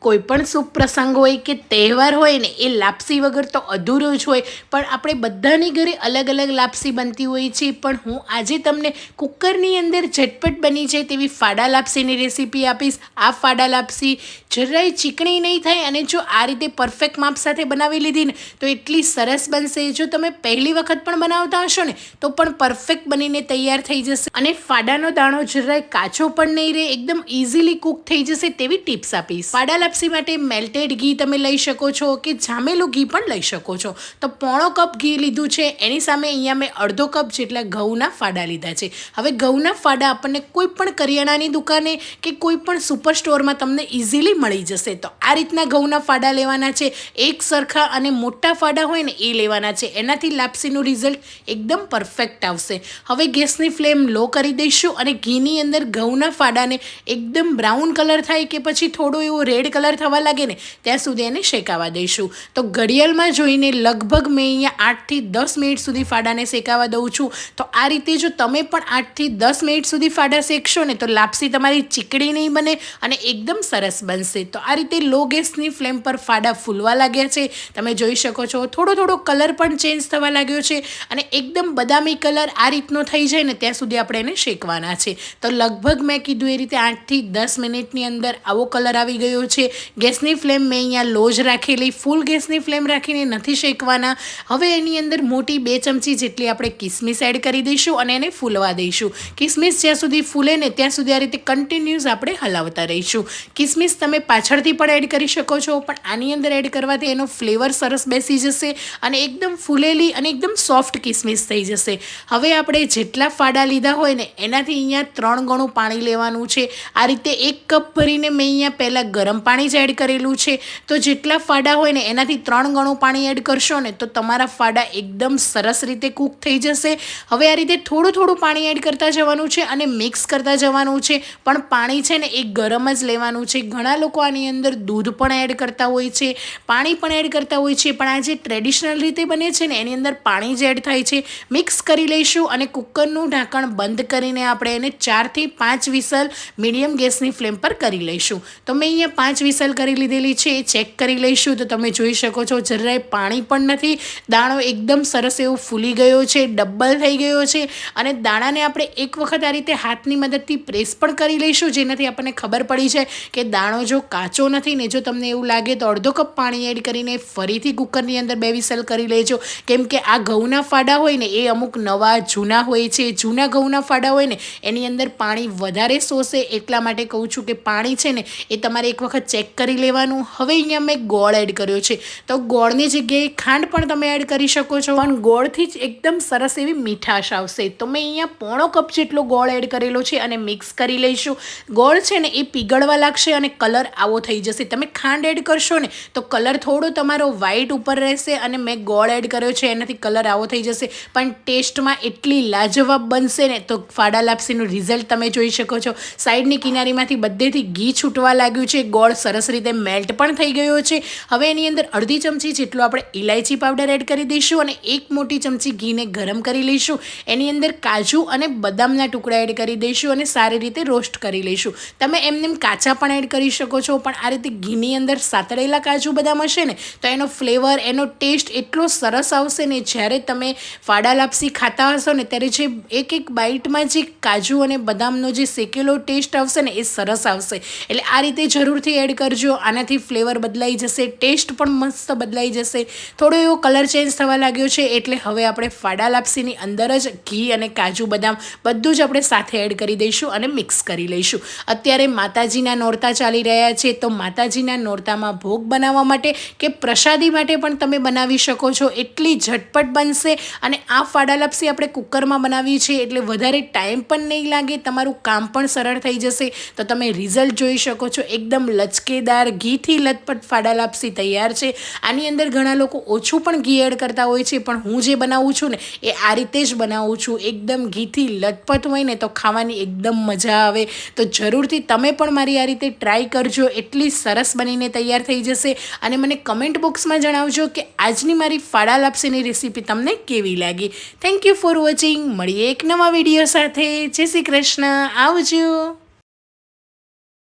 કોઈ પણ શુભ પ્રસંગ હોય કે તહેવાર હોય ને, એ લાપસી વગર તો અધૂરો જ હોય. પણ આપણે બધાની ઘરે અલગ અલગ લાપસી બનતી હોય છે. પણ હું આજે તમને કુકરની અંદર ઝટપટ બની જાય તેવી ફાડા લાપસીની રેસીપી આપીશ. આ ફાડા લાપસી જરાય ચીકણી નહીં થાય અને જો આ રીતે પરફેક્ટ માપ સાથે બનાવી લીધી ને, તો એટલી સરસ બનશે. જો તમે પહેલી વખત પણ બનાવતા હશો ને, તો પણ પરફેક્ટ બનીને તૈયાર થઈ જશે. અને ફાડાનો દાણો જરાય કાચો પણ નહીં રહે, એકદમ ઇઝીલી કૂક થઈ જશે તેવી ટિપ્સ આપીશ. ફાડા લાપસી માટે મેલ્ટેડ ઘી તમે લઈ શકો છો કે જામેલું ઘી પણ લઈ શકો છો. તો પોણો કપ ઘી લીધું છે, એની સામે અહીંયા મેં અડધો કપ જેટલા ઘઉંના ફાડા લીધા છે. હવે ઘઉંના ફાડા આપણને કોઈ પણ કરિયાણાની દુકાને કે કોઈ પણ સુપર સ્ટોરમાં તમને ઇઝીલી મળી જશે. તો આ રીતના ઘઉંના ફાડા લેવાના છે. એક સરખા અને મોટા ફાડા હોય ને એ લેવાના છે. એનાથી લાપસીનું રિઝલ્ટ એકદમ પરફેક્ટ આવશે. હવે ગેસની ફ્લેમ લો કરી દઈશું અને ઘીની અંદર ઘઉંના ફાડાને એકદમ બ્રાઉન કલર થાય કે પછી થોડો એવો રેડ કલર થવા લાગે ને, ત્યાં સુધી એને શેકાવા દઈશું. તો ઘડિયાળમાં જોઈને લગભગ મેં અહીંયા આઠથી દસ મિનિટ સુધી ફાડાને શેકાવા દઉં છું. તો આ રીતે જો તમે પણ આઠથી દસ મિનિટ સુધી ફાડા શેકશો ને, તો લાપસી તમારી ચીકડી નહીં બને અને એકદમ સરસ બનશે. તો આ રીતે લો ગેસની ફ્લેમ પર ફાડા ફૂલવા લાગ્યા છે. તમે જોઈ શકો છો, થોડો થોડો કલર પણ ચેન્જ થવા લાગ્યો છે અને એકદમ બદામી કલર આ રીતનો થઈ જાય ને, ત્યાં સુધી આપણે એને શેકવાના છે. તો લગભગ મેં કીધું એ રીતે આઠથી દસ મિનિટની અંદર આવો કલર આવી ગયો છે. ગેસની ફ્લેમ મેં અહીંયા લો જ રાખેલી, ફૂલ ગેસની ફ્લેમ રાખીને નથી શેકવાના. હવે એની અંદર મોટી બે ચમચી જેટલી આપણે કિસમિસ એડ કરી દઈશું અને એને ફૂલવા દઈશું. કિસમિસ જ્યાં સુધી ફૂલે ને ત્યાં સુધી આ રીતે કન્ટિન્યુઅસ આપણે હલાવતા રહીશું. કિસમિસ તમે પાછળથી પણ એડ કરી શકો છો, પણ આની અંદર એડ કરવાથી એનો ફ્લેવર સરસ બેસી જશે અને એકદમ ફૂલેલી અને એકદમ સોફ્ટ કિસમિસ થઈ જશે. હવે આપણે જેટલા ફાડા લીધા હોય ને, એનાથી અહીંયા ત્રણ ગણું પાણી લેવાનું છે. આ રીતે એક કપ ભરીને મેં અહીંયા પહેલાં ગરમ પાણી જ એડ કરેલું છે. તો જેટલા ફાડા હોય ને એનાથી ત્રણ ગણું પાણી એડ કરશો ને તો તમારા ફાડા એકદમ સરસ રીતે કૂક થઈ જશે. હવે આ રીતે થોડું થોડું પાણી એડ કરતા જવાનું છે અને મિક્સ કરતા જવાનું છે. પણ પાણી છે ને એ ગરમ જ લેવાનું છે. ઘણા લોકો આની અંદર દૂધ પણ એડ કરતા હોય છે, પાણી પણ એડ કરતા હોય છે. પણ આ જે ટ્રેડિશનલ રીતે બને છે ને એની અંદર પાણી જ એડ થાય છે. મિક્સ કરી લઈશું અને કુકરનું ઢાંકણ બંધ કરીને આપણે એને ચારથી પાંચ વિસલ મીડિયમ ગેસની ફ્લેમ પર કરી લઈશું. તો મેં અહીંયા પાંચ વિસલ કરી લીધેલી છે, એ ચેક કરી લઈશું. તો તમે જોઈ શકો છો, જરાય પાણી પણ નથી. દાણો એકદમ સરસ એવો ફૂલી ગયો છે ડબલ થઈ ગયો છે. અને દાણાને આપણે એક વખત આ રીતે હાથની મદદથી પ્રેસ પણ કરી લઈશું, જેનાથી આપણને ખબર પડી છે કે દાણો જો કાચો નથી ને જો તમને એવું લાગે તો અડધો કપ પાણી એડ કરીને ફરીથી કુકરની અંદર બે વિસલ કરી લેજો. કેમ કે આ ઘઉંના ફાડા હોય ને, એ અમુક નવા જૂના હોય છે, જૂના ઘઉંના ફાડા હોય ને, એની અંદર પાણી વધારે શોષે. એટલા માટે કહું છું કે પાણી છે ને, એ તમારે એક વખત ચેક કરી લેવાનું. હવે અહીંયા મેં ગોળ એડ કર્યો છે. તો ગોળની જગ્યાએ ખાંડ પણ તમે એડ કરી શકો છો. પણ ગોળથી જ એકદમ સરસ એવી મીઠાશ આવશે. તો મેં અહીંયા પોણો કપ જેટલો ગોળ એડ કરેલો છે અને મિક્સ કરી લઈશું. ગોળ છે ને એ પીગળવા લાગશે અને કલર આવો થઈ જશે. તમે ખાંડ એડ કરશો ને, તો કલર થોડો તમારો વ્હાઈટ ઉપર રહેશે અને મેં ગોળ એડ કર્યો છે. એનાથી કલર આવો થઈ જશે. પણ ટેસ્ટમાં એટલી લાજવાબ બનશે ને, તો ફાડા લાપસીનું રિઝલ્ટ તમે જોઈ શકો છો. સાઈડની કિનારીમાંથી બધેથી ઘી છૂટવા લાગ્યું છે. ગોળ સરસ રીતે મેલ્ટ પણ થઈ ગયો છે. હવે એની અંદર અડધી ચમચી જેટલો આપણે ઇલાયચી પાવડર એડ કરી દઈશું અને એક મોટી ચમચી ઘીને ગરમ કરી લઈશું. એની અંદર કાજુ અને બદામના ટુકડા એડ કરી દઈશું અને સારી રીતે રોસ્ટ કરી લઈશું. તમે એમને કાચા પણ એડ કરી શકો છો, પણ આ રીતે ઘીની અંદર સાતળેલા કાજુ બદામ હશે ને, તો એનો ફ્લેવર એનો ટેસ્ટ એટલો સરસ આવશે ને, જ્યારે તમે ફાડા લાપસી ખાતા હશો ને, ત્યારે જે એક એક બાઇટમાં જે કાજુ અને બદામનો જે શેકેલો ટેસ્ટ આવશે ને, એ સરસ આવશે. એટલે આ રીતે જરૂરથી એડ કરજો. આનાથી ફ્લેવર બદલાઈ જશે ટેસ્ટ પણ મસ્ત બદલાઈ જશે. થોડો એવો કલર ચેન્જ થવા લાગ્યો છે, એટલે હવે આપણે ફાડા લાપસીની અંદર જ ઘી અને કાજુ બદામ બધું જ આપણે સાથે એડ કરી દઈશું અને મિક્સ કરી લઈશું. અત્યારે માતાજીના નોરતા ચાલી રહ્યા છે, તો માતાજીના નોરતામાં ભોગ બનાવવા માટે કે પ્રસાદી માટે પણ તમે બનાવી શકો છો. એટલી ઝટપટ બનશે અને આ ફાડા લાપસી આપણે કુકરમાં બનાવી છે એટલે વધારે ટાઈમ પણ નહીં લાગે, તમારું કામ પણ સરળ થઈ જશે. તો તમે રિઝલ્ટ જોઈ શકો છો, એકદમ લચકેદાર ઘીથી લથપટ ફાડા લાપસી તૈયાર છે. આની અંદર ઘણા લોકો ઓછું પણ ઘી એડ કરતા હોય છે, પણ હું જે બનાવું છું ને, એ આ રીતે જ બનાવું છું. એકદમ ઘીથી લથપથ હોય ને, તો ખાવાની એકદમ મજા આવે. તો જરૂરથી તમે પણ મારી આ રીતે ટ્રાય કરજો. એટલી સરસ બનીને તૈયાર થઈ જશે. અને મને કમેન્ટ બોક્સમાં જણાવજો કે આજની મારી ફાડા લાપસીની રેસીપી તમને કેવી લાગી. થેન્ક યુ ફોર વોચિંગ મળીએ એક નવા વીડિયો સાથે. જય શ્રી કૃષ્ણ. આવજો.